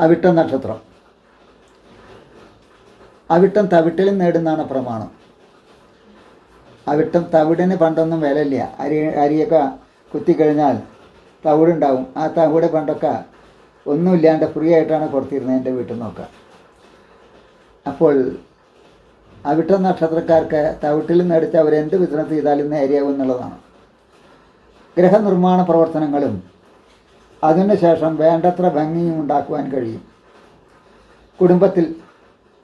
അവിട്ടം നക്ഷത്രം. അവിട്ടം തവിട്ടിലും നേടുന്നതാണ് പ്രമാണം. അവിട്ടം തവിടിന് പണ്ടൊന്നും വിലയില്ല. അരി അരിയൊക്കെ കുത്തിക്കഴിഞ്ഞാൽ തവിടുണ്ടാവും. ആ തവിട് പണ്ടൊക്കെ ഒന്നുമില്ലാണ്ട് ഫ്രീ ആയിട്ടാണ് കൊടുത്തിരുന്നത് എന്റെ വീട്ടിൽ നിന്നൊക്കെ. അപ്പോൾ അവിട്ട നക്ഷത്രക്കാർക്ക് തവിട്ടിൽ നിന്നെടുത്ത് അവരെന്ത് ബിസിനസ് ചെയ്താലും നേരെയാവും എന്നുള്ളതാണ്. ഗ്രഹനിർമ്മാണ പ്രവർത്തനങ്ങളും അതിനുശേഷം വേണ്ടത്ര ഭംഗിയും ഉണ്ടാക്കുവാൻ കഴിയും. കുടുംബത്തിൽ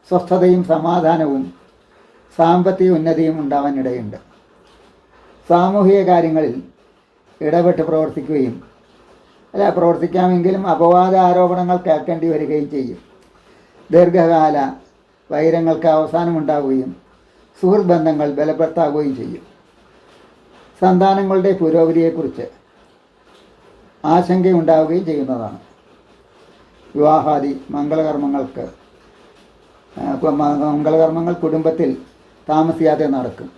സ്വസ്ഥതയും സമാധാനവും സാമ്പത്തിക ഉന്നതിയും ഉണ്ടാവാനിടയുണ്ട്. സാമൂഹിക കാര്യങ്ങളിൽ ഇടപെട്ട് പ്രവർത്തിക്കുകയും അല്ല പ്രവർത്തിക്കാമെങ്കിലും അപവാദ ആരോപണങ്ങൾ കേൾക്കേണ്ടി വരികയും ചെയ്യും. ദീർഘകാല വൈരങ്ങൾക്ക് അവസാനമുണ്ടാവുകയും സുഹൃത്ത് ബന്ധങ്ങൾ ബലപ്പെടുത്താവുകയും ചെയ്യും. സന്താനങ്ങളുടെ പുരോഗതിയെക്കുറിച്ച് ആശങ്കയുണ്ടാവുകയും ചെയ്യുന്നതാണ്. വിവാഹാദി മംഗളകർമ്മങ്ങൾക്ക് മംഗളകർമ്മങ്ങൾ കുടുംബത്തിൽ താമസിയാതെ നടക്കും.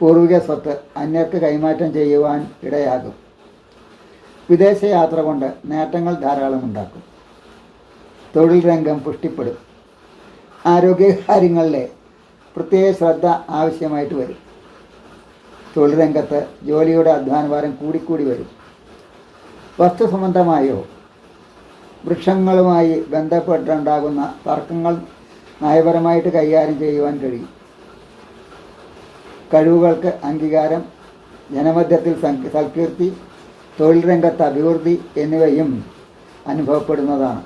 പൂർവിക സ്വത്ത് അന്യർക്ക് കൈമാറ്റം ചെയ്യുവാൻ ഇടയാകും. വിദേശയാത്ര കൊണ്ട് നേട്ടങ്ങൾ ധാരാളം ഉണ്ടാക്കും. തൊഴിൽ രംഗം പുഷ്ടിപ്പെടും. ആരോഗ്യകാര്യങ്ങളിലെ പ്രത്യേക ശ്രദ്ധ ആവശ്യമായിട്ട് വരും. തൊഴിൽ രംഗത്ത് ജോലിയുടെ അധ്വാനഭാരം കൂടിക്കൂടി വരും. വസ്തു സംബന്ധമായോ വൃക്ഷങ്ങളുമായി ബന്ധപ്പെട്ടുണ്ടാകുന്ന തർക്കങ്ങൾ നയപരമായിട്ട് കൈകാര്യം ചെയ്യുവാൻ കഴിയും. കഴിവുകൾക്ക് അംഗീകാരം ജനമധ്യത്തിൽ സൽകീർത്തി തൊഴിൽ രംഗത്ത് അഭിവൃദ്ധി എന്നിവയും അനുഭവപ്പെടുന്നതാണ്.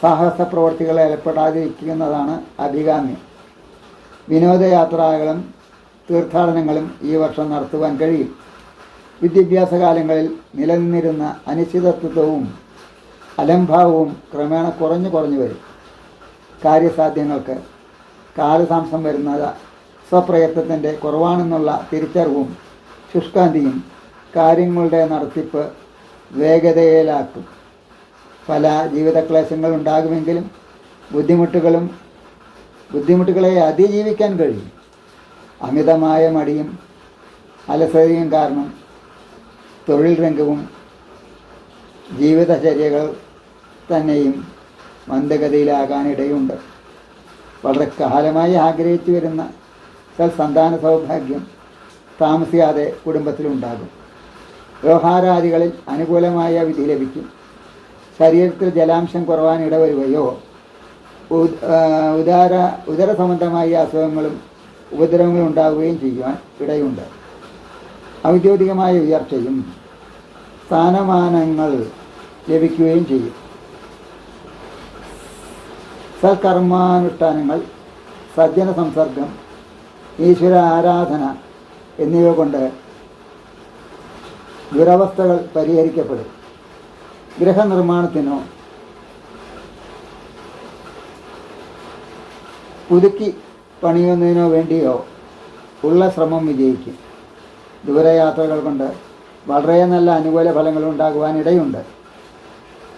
സാഹസ പ്രവർത്തികളെ ഏർപ്പെടാതിരിക്കുന്നതാണ് അഭികാമ്യം. വിനോദയാത്രകളും തീർത്ഥാടനങ്ങളും ഈ വർഷം നടത്തുവാൻ കഴിയും. വിദ്യാഭ്യാസ കാലങ്ങളിൽ നിലനിന്നിരുന്ന അനിശ്ചിതത്വവും അലംഭാവവും ക്രമേണ കുറഞ്ഞു കുറഞ്ഞു വരും. കാര്യസാധ്യങ്ങൾക്ക് കാലതാമസം വരുന്നത് സ്വപ്രയത്നത്തിന്റെ കുറവാണെന്നുള്ള തിരിച്ചറിവും ശുഷ്കാന്തിയും കാര്യങ്ങളുടെ നടത്തിപ്പ് വേഗതയിലാക്കും. പല ജീവിതക്ലേശങ്ങൾ ഉണ്ടാകുമെങ്കിലും ബുദ്ധിമുട്ടുകളും ബുദ്ധിമുട്ടുകളെ അതിജീവിക്കാൻ കഴിയും. അമിതമായ മടിയും അലസതയും കാരണം തൊഴിൽ രംഗവും ജീവിതചര്യകൾ തന്നെയും മന്ദഗതിയിലാകാനിടയുണ്ട്. വളരെ കാലമായി ആഗ്രഹിച്ചു വരുന്ന സൽസന്താന സൗഭാഗ്യം താമസിയാതെ കുടുംബത്തിലുണ്ടാകും. വ്യവഹാരാദികളിൽ അനുകൂലമായ വിധി ലഭിക്കും. ശരീരത്തിൽ ജലാംശം കുറവാൻ ഇടവരുകയോ ഉദാര ഉദര സംബന്ധമായ അസുഖങ്ങളും ഉപദ്രവങ്ങളും ഉണ്ടാവുകയും ചെയ്യുവാൻ ഇടയുണ്ട്. ഔദ്യോഗികമായ ഉയർച്ചയും സ്ഥാനമാനങ്ങൾ ലഭിക്കുകയും ചെയ്യും. സൽക്കർമാനുഷ്ഠാനങ്ങൾ സജ്ജന സംസർഗം ഈശ്വര ആരാധന എന്നിവ കൊണ്ട് ദുരവസ്ഥകൾ പരിഹരിക്കപ്പെടും. ഗൃഹനിർമ്മാണത്തിനോ പുതുക്കി പണിയുന്നതിനോ വേണ്ടിയോ ഉള്ള ശ്രമം വിജയിക്കും. ദൂരയാത്രകൾ കൊണ്ട് വളരെ നല്ല അനുകൂല ഫലങ്ങൾ ഉണ്ടാകുവാനിടയുണ്ട്.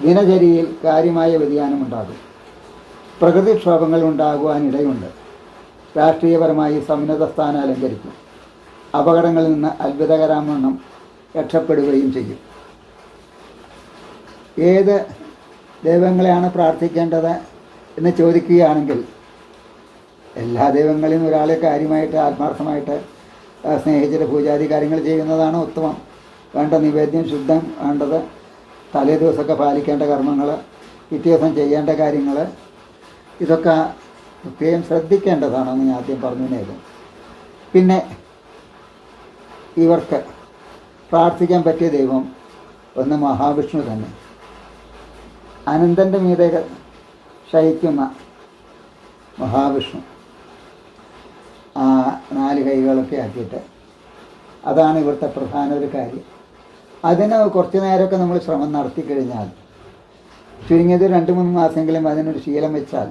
ദിനചര്യയിൽ കാര്യമായ വ്യതിയാനമുണ്ടാകും. പ്രകൃതിക്ഷോഭങ്ങൾ ഉണ്ടാകുവാനിടയുണ്ട്. രാഷ്ട്രീയപരമായി സമുന്നത സ്ഥാനം അലങ്കരിക്കും. അപകടങ്ങളിൽ നിന്ന് അത്ഭുതകരമെണ്ണം രക്ഷപ്പെടുകയും ചെയ്യും. ഏത് ദൈവങ്ങളെയാണ് പ്രാർത്ഥിക്കേണ്ടത് എന്ന് ചോദിക്കുകയാണെങ്കിൽ എല്ലാ ദൈവങ്ങളെയും ഒരാളെ കാര്യമായിട്ട് ആത്മാർത്ഥമായിട്ട് സ്നേഹിച്ചിട്ട് പൂജാതി കാര്യങ്ങൾ ചെയ്യുന്നതാണ് ഉത്തമം. വേണ്ട നിവേദ്യം ശുദ്ധം വേണ്ടത് തലേ ദിവസമൊക്കെ പാലിക്കേണ്ട കർമ്മങ്ങൾ ദിവസം ചെയ്യേണ്ട കാര്യങ്ങൾ ഇതൊക്കെ പ്രത്യേകം ശ്രദ്ധിക്കേണ്ടതാണെന്ന് ഞാൻ ആദ്യം പറഞ്ഞതിനേക്കും പിന്നെ ഇവർക്ക് പ്രാർത്ഥിക്കാൻ പറ്റിയ ദൈവം ഒന്ന് മഹാവിഷ്ണു തന്നെ. അനന്തന്റെ മീതെ ശയിക്കുന്ന മഹാവിഷ്ണു. നാല് കൈകളൊക്കെ ആക്കിയിട്ട്. അതാണ് ഇവിടുത്തെ പ്രധാന ഒരു കാര്യം. അതിന് കുറച്ച് നേരമൊക്കെ നമ്മൾ ശ്രമം നടത്തി കഴിഞ്ഞാൽ ചുരുങ്ങിയത് രണ്ട് മൂന്ന് മാസമെങ്കിലും അതിനൊരു ശീലം വെച്ചാൽ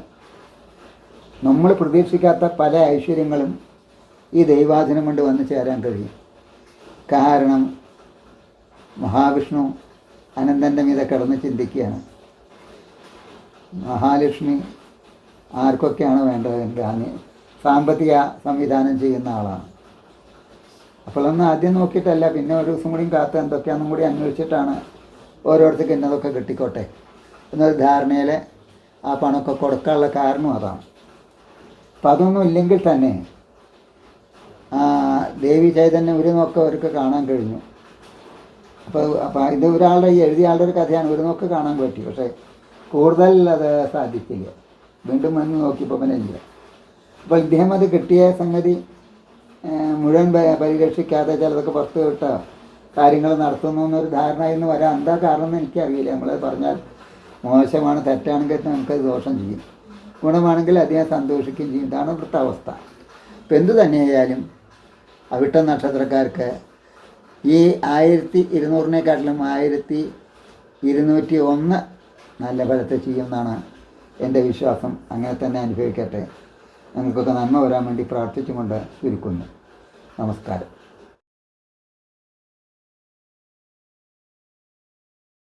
നമ്മൾ പ്രതീക്ഷിക്കാത്ത പല ഐശ്വര്യങ്ങളും ഈ ദൈവാധീനം കൊണ്ട് വന്നു ചേരാൻ കഴിയും. കാരണം മഹാവിഷ്ണു അനന്തന്റെ മീതെ കിടന്ന് ചിന്തിക്കുകയാണ്. മഹാലക്ഷ്മി ആർക്കൊക്കെയാണ് വേണ്ടത്? അങ്ങ് സാമ്പത്തിക സംവിധാനം ചെയ്യുന്ന ആളാണ്. അപ്പോൾ ഒന്ന് ആദ്യം നോക്കിയിട്ടല്ല പിന്നെ ഒരു ദിവസം കൂടിയും കാത്ത് എന്തൊക്കെയാണെന്നും കൂടി അന്വേഷിച്ചിട്ടാണ് ഓരോരുത്തർക്ക് ഇന്നതൊക്കെ കിട്ടിക്കോട്ടെ എന്നൊരു ധാരണയിൽ ആ പണമൊക്കെ കൊടുക്കാനുള്ള കാരണം അതാണ്. അപ്പം അതൊന്നും ഇല്ലെങ്കിൽ തന്നെ ദേവി ചൈതന്യം ഒരു നോക്കം അവർക്ക് കാണാൻ കഴിഞ്ഞു. അപ്പോൾ അപ്പോൾ ഇത് ഒരാളുടെ ഈ എഴുതിയ ആളുടെ ഒരു കഥയാണ് ഒരു നോക്ക് കാണാൻ പറ്റി. പക്ഷേ കൂടുതൽ അത് സാധിക്കില്ല. വീണ്ടും വന്ന് നോക്കിയപ്പോൾ പിന്നെ ഇല്ല. അപ്പോൾ ഇദ്ദേഹം അത് കിട്ടിയ സംഗതി മുഴുവൻ പരിരക്ഷിക്കാതെ ചിലതൊക്കെ പുറത്ത് വിട്ട കാര്യങ്ങൾ നടത്തുന്നു എന്നൊരു ധാരണ എന്ന് വരാൻ എന്താ കാരണം എന്ന് എനിക്കറിയില്ല. നമ്മളത് പറഞ്ഞാൽ മോശമാണ് തെറ്റാണെങ്കിൽ നമുക്കത് ദോഷം ചെയ്യും. ഗുണമാണെങ്കിൽ അദ്ദേഹം സന്തോഷിക്കുകയും ചെയ്യും. ഇതാണ് ഇവിടുത്തെ അവസ്ഥ. ഇപ്പം എന്തു തന്നെയായാലും അവിട്ട നക്ഷത്രക്കാർക്ക് ഈ ആയിരത്തി ഇരുന്നൂറിനെക്കാട്ടിലും ആയിരത്തി ഇരുന്നൂറ്റി ഒന്ന് നല്ല ഫലത്തെ ചെയ്യുമെന്നാണ് എന്റെ വിശ്വാസം. അങ്ങനെ തന്നെ അനുഭവിക്കട്ടെ. നിങ്ങൾക്കൊക്കെ നന്മ വരാൻ വേണ്ടി പ്രാർത്ഥിച്ചുകൊണ്ട് ചുരുക്കുന്നു നമസ്കാരം.